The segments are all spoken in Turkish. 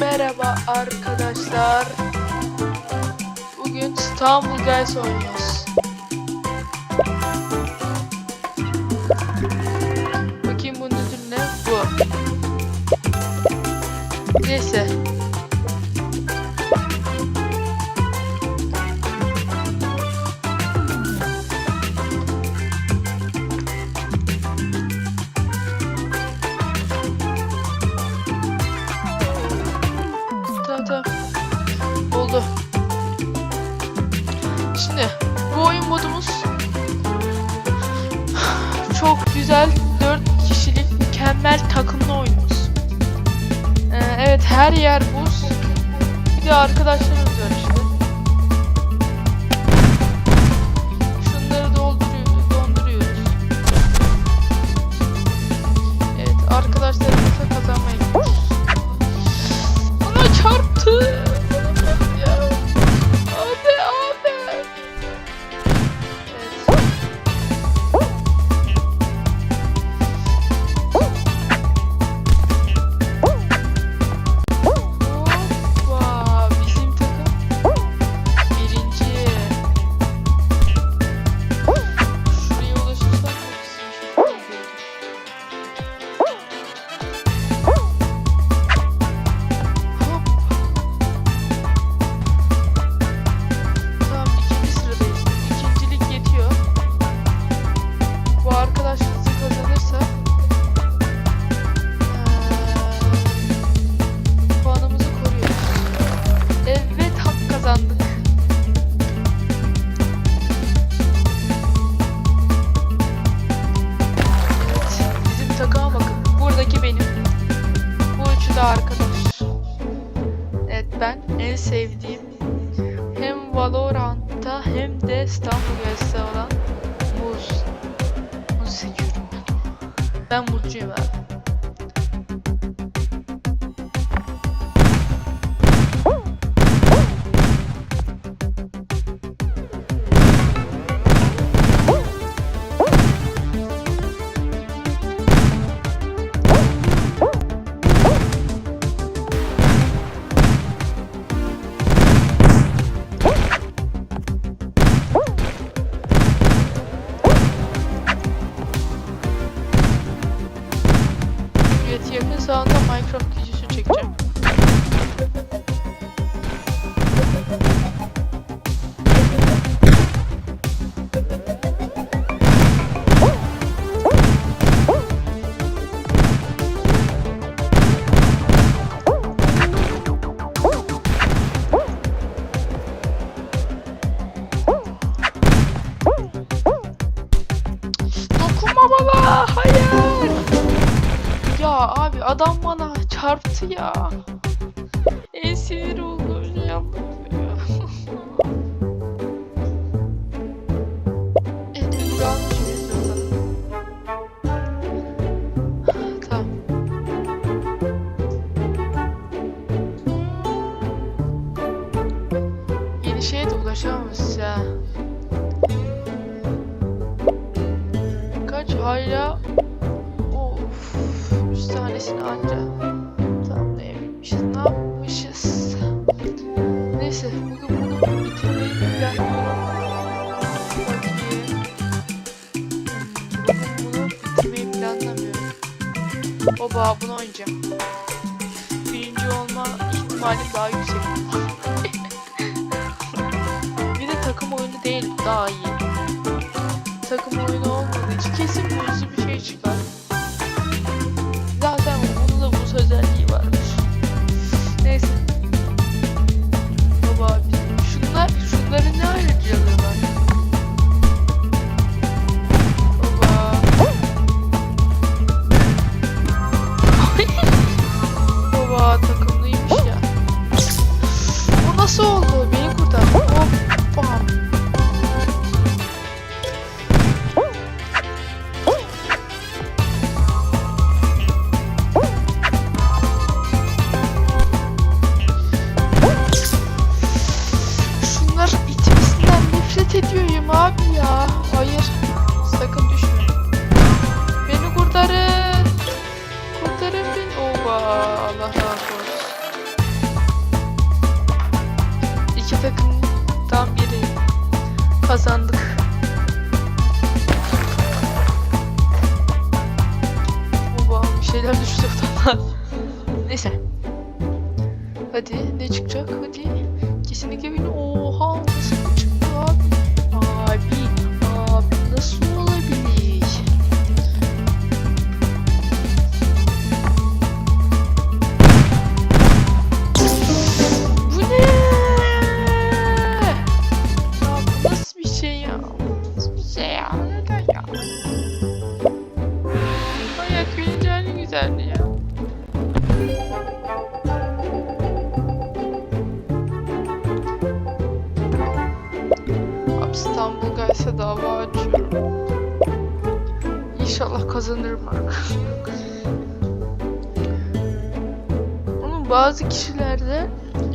Merhaba arkadaşlar. Bugün İstanbul Guys oynuyoruz. Bakayım bunun ödülü ne? Bu. Neyse. Modumuz çok güzel 4 kişilik mükemmel takımlı oyunumuz. Ee, evet her yer buz. Bir de arkadaşlarımız var ben en abi adam bana çarptı ya. En sinir olduğum yandım ya. Elimi. Tamam. Yeni şeye de ulaşamamışız ya. Kaç hala tanesini anca tamamlayabilmişiz. Ne yapmışız? Neyse, bugün bunu bitirmeyi planlıyorum. Bugün bunu bitirmeyi planlamıyorum. Oba, bunu oynayacağım. Birinci olma ihtimalim daha yüksek. Bir de takım oyunu değil, daha iyi. Tam biri. Kazandık. Oba bir şeyler düştü falan. Neyse. Hadi ne çıkacak? Hadi. Kesinlikle bin. Oha. Nasıl güzelliği ya. İstanbul gelse dava açıyorum. İnşallah kazanırım arkadaşlar. Onun bazı kişilerde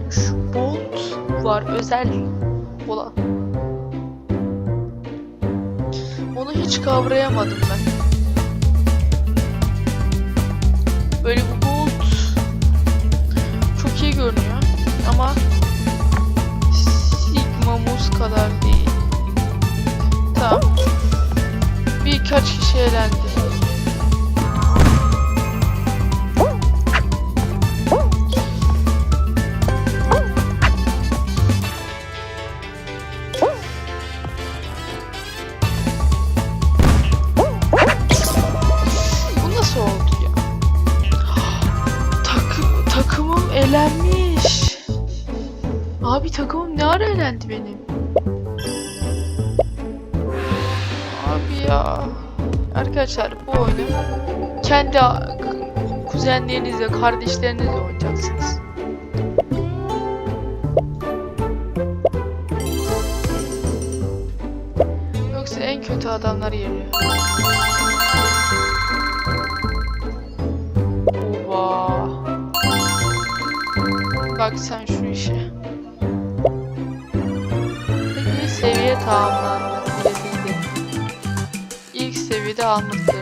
şu bolt var özel olan. Onu hiç kavrayamadım ben. Böyle bu bolt çok iyi görünüyor ama Sigma Muz kadar değil. Tamam. Birkaç kişi elendi. Oyunu kendi kuzenlerinizle, kardeşlerinizle oynayacaksınız. Yoksa en kötü adamlar geliyor. Oba. Bak sen şu işe. Peki seviye tamamlandı. İlk seviyede almışlarımız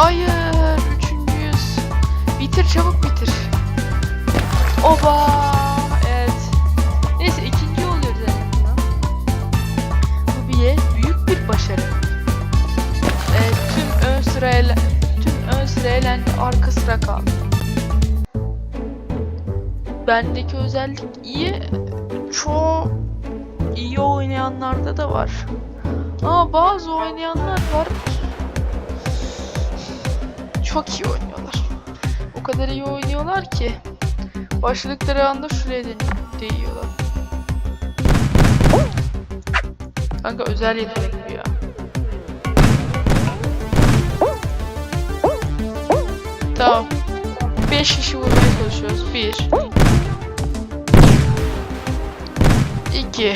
Hayır, üçüncüyüz. Bitir çabuk bitir. Oba, evet. Neyse ikinci oluyoruz en. Bu bir büyük bir başarı. Evet, tüm ön sırayla tüm ön sırayla arka sıra kaldı. Bendeki özellik iyi. Çoğu iyi oynayanlarda da var. Ama bazı oynayanlar var. Çok iyi oynuyorlar. O kadar iyi oynuyorlar ki başladıkları anda şuraya de- değiyorlar. Kanka özel yetenek bu ya. Tamam. 5 kişi vurmaya çalışıyoruz. 1 2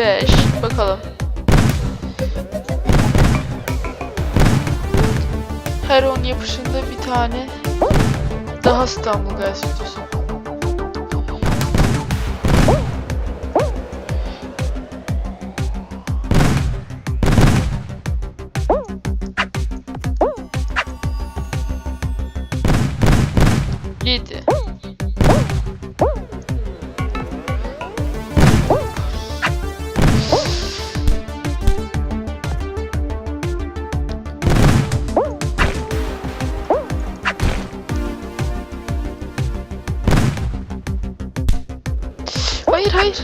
5 bakalım. Her 10 yapışında bir tane daha İstanbul istiyorsun. Hayır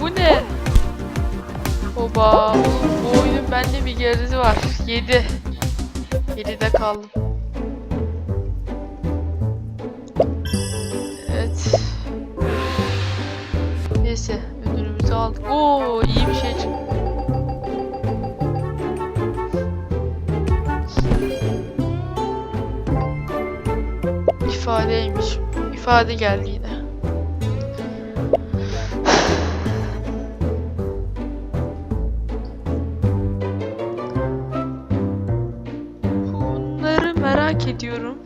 bu ne? Oba. Bu oyunun bende bir gerisi var. 7. 7'de kaldım. Evet. Neyse ödülümüzü aldık. Oo iyi bir şey çıktı. İfadeymiş. İfade geldi merak ediyorum.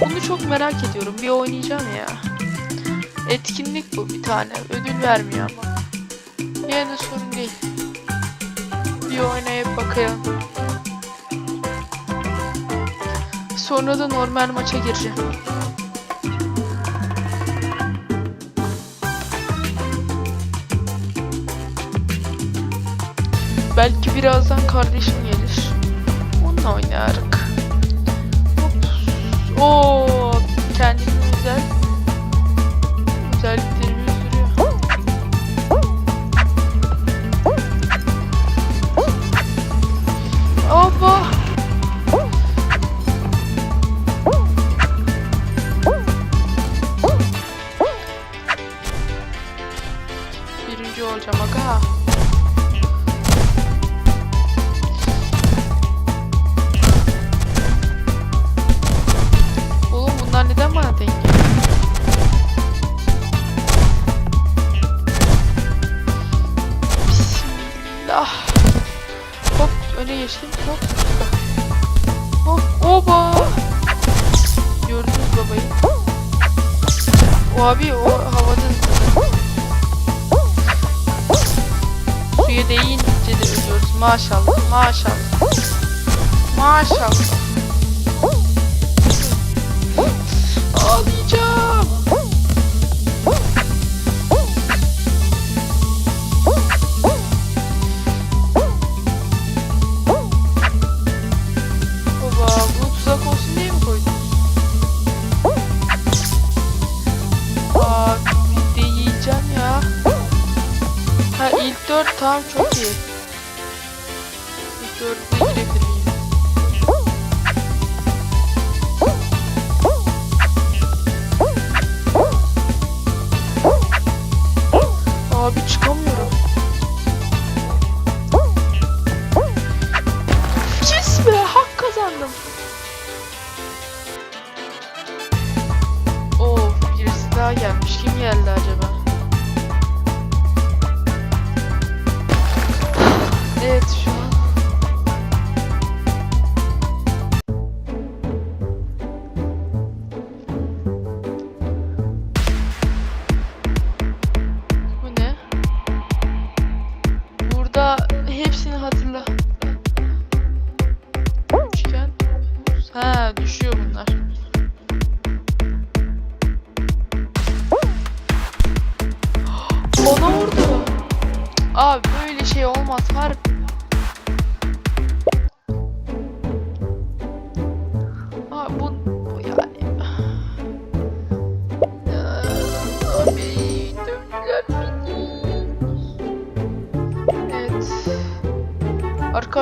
Bunu çok merak ediyorum. Bir oynayacağım ya. Etkinlik bu bir tane. Ödül vermiyor ama. Yine de sorun değil. Bir oynayıp bakayım. Sonra da normal maça gireceğim. Belki birazdan kardeşim gelir. Onunla oynarık. Hop. Oo, kendimi özel abi o havada. Suya değince de ölüyoruz. Maşallah. Maşallah. Maşallah.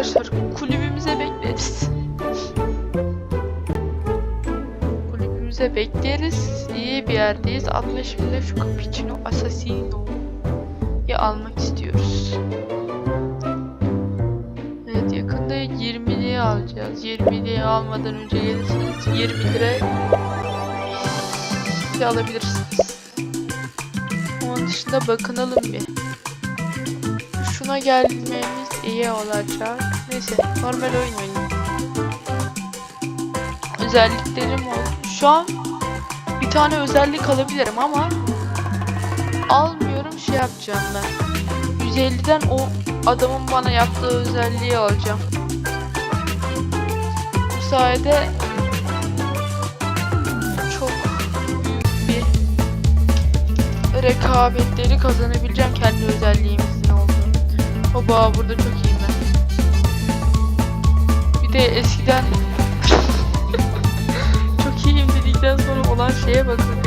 Arkadaşlar kulübümüze bekleriz. Kulübümüze bekleriz. İyi bir yerdeyiz. 60 bile şu Cappuccino Assassino almak istiyoruz. Evet yakında 20'liye alacağız. 20'liği almadan önce gelirseniz 20 lira alabilirsiniz. Onun dışında bakınalım bir. Şuna gelmemiz iyi olacak. Neyse normal oyun oynayayım. Özelliklerim oldu. Şu an bir tane özellik alabilirim ama almıyorum şey yapacağım ben. 150'den o adamın bana yaptığı özelliği alacağım. Bu sayede çok büyük bir rekabetleri kazanabileceğim kendi olduğunu. Oba burada çok iyiyim ben. Bir de eskiden çok iyiyim dedikten sonra olan şeye bakın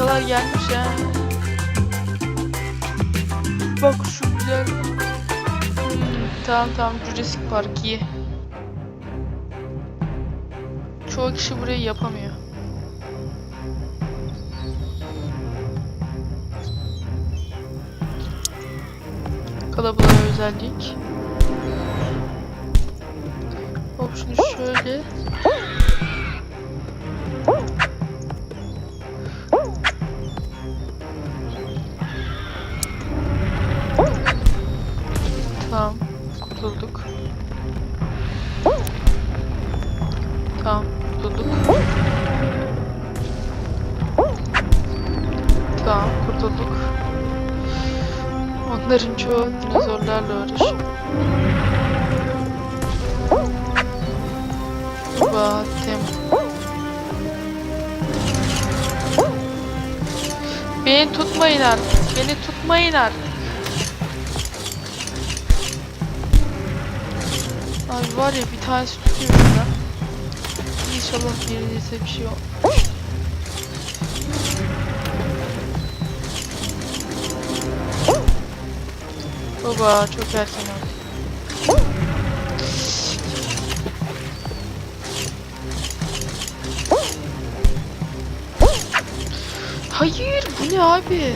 haritalar gelmiş ya. Bak şu güzel. Hmm, tamam tamam Jurassic Park iyi. Çoğu kişi burayı yapamıyor. Kalabalığa özellik. Hop şunu şöyle. Kurtulduk. Tamam, kurtulduk. Tamam, kurtulduk. Onların çoğu dinozorlarla uğraşıyor. Batem. Beni tutmayın artık. Beni tutmayın artık. Abi var ya bir tanesi tutuyor şurada. İnşallah gerideyse bir şey yok. Baba çok erken oldu. Hayır bu ne abi?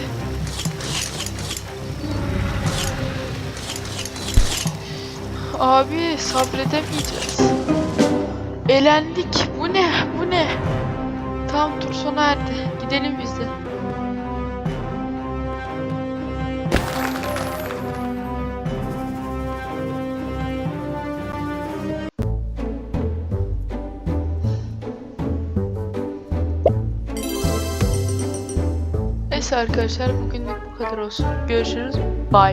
Abi sabredemeyeceğiz. Elendik. Bu ne? Bu ne? Tam tur sona erdi. Gidelim biz de. Neyse arkadaşlar bugünlük bu kadar olsun. Görüşürüz. Bye.